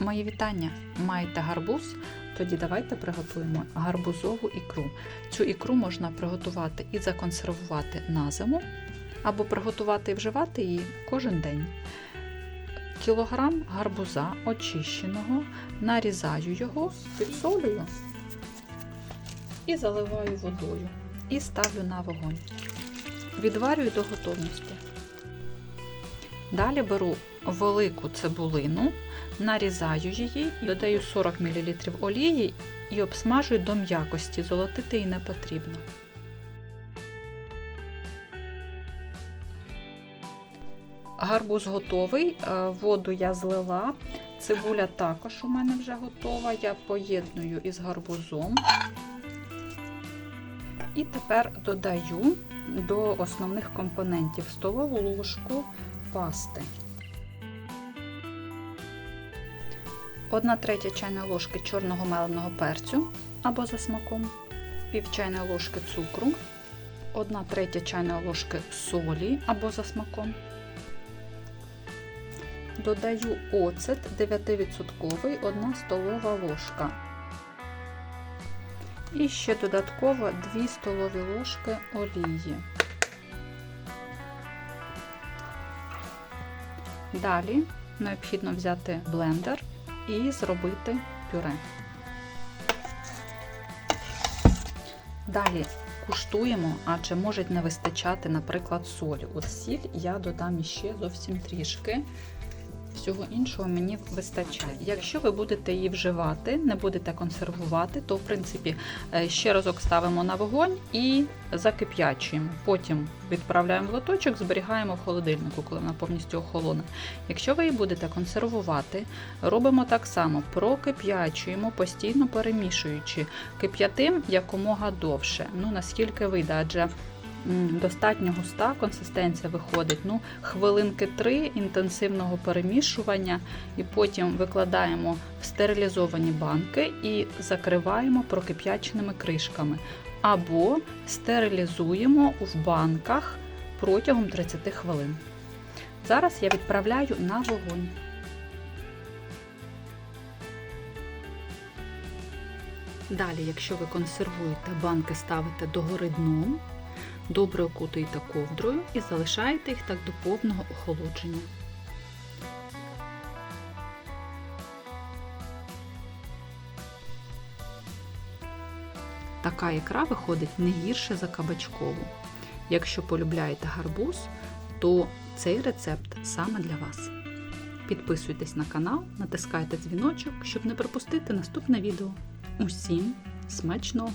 Мої вітання! Маєте гарбуз? Тоді давайте приготуємо гарбузову ікру. Цю ікру можна приготувати і законсервувати на зиму, або приготувати і вживати її кожен день. Кілограм гарбуза очищеного, нарізаю його, підсолюю і заливаю водою. І ставлю на вогонь. Відварюю до готовності. Далі беру велику цибулину, нарізаю її, додаю 40 мл олії і обсмажую до м'якості. Золотити її не потрібно. Гарбуз готовий, е, воду я злила, цибуля також у мене вже готова. Я поєдную із гарбузом. І тепер додаю до основних компонентів столову ложку пасти. 1 третя чайної ложки чорного меленого перцю або за смаком, пів чайної ложки цукру, 1 третя чайної ложки солі або за смаком. Додаю оцет 9%, 1 столова ложка. І ще додатково 2 столові ложки олії. Далі необхідно взяти блендер і зробити пюре. Далі куштуємо, адже може не вистачати, наприклад, солі. От сіль я додам іще зовсім трішки. Всього іншого мені вистачає. Якщо ви будете її вживати, не будете консервувати, то в принципі ще разок ставимо на вогонь і закип'ячуємо. Потім відправляємо в лоточок, зберігаємо в холодильнику, коли вона повністю охолоне. Якщо ви її будете консервувати, робимо так само: прокип'ячуємо, постійно перемішуючи кип'ятим якомога довше. Ну наскільки вийде, адже Достатньо густа консистенція виходить. Ну, Хвилинки 3 інтенсивного перемішування, і потім викладаємо в стерилізовані банки і закриваємо прокип'яченими кришками. Або стерилізуємо в банках протягом 30 хвилин. Зараз я відправляю на вогонь. Далі, якщо ви консервуєте, банки ставите догори дном, добре окутуєте ковдрою і залишаєте їх так до повного охолодження. Така ікра виходить не гірше за кабачкову. Якщо полюбляєте гарбуз, то цей рецепт саме для вас. Підписуйтесь на канал, натискайте дзвіночок, щоб не пропустити наступне відео. Усім смачного!